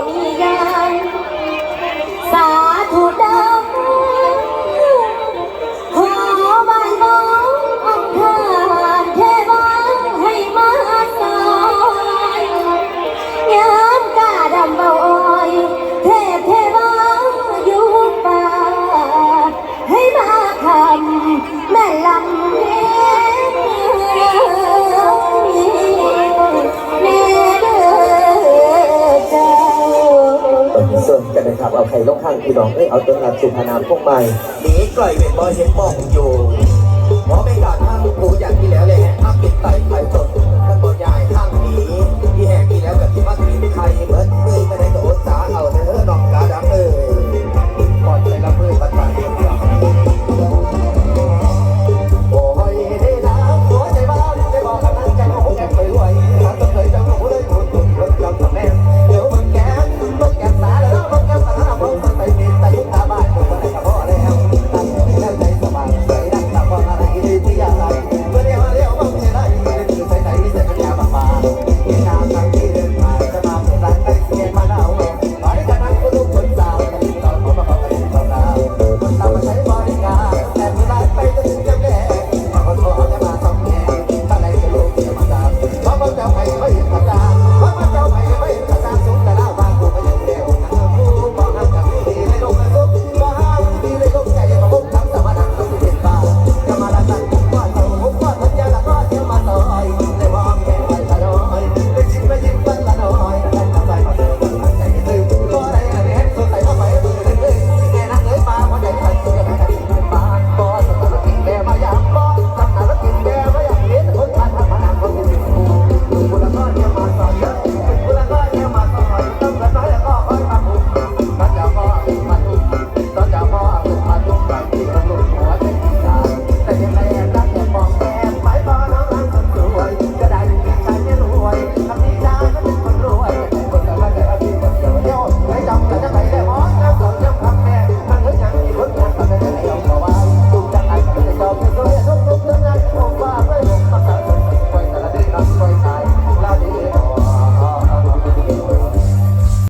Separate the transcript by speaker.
Speaker 1: amiga.
Speaker 2: งกันนะครับเอาใครลงข้างพี่น้องเอ้ยเอาตัวหลักสุพนามพวกใหม่หนีก่อยเป็นบอยเห็นบอกอยู่หมอไม่กล้าทำผู้อย่างที่แล้วเลยฮะภาพติดไตไตสด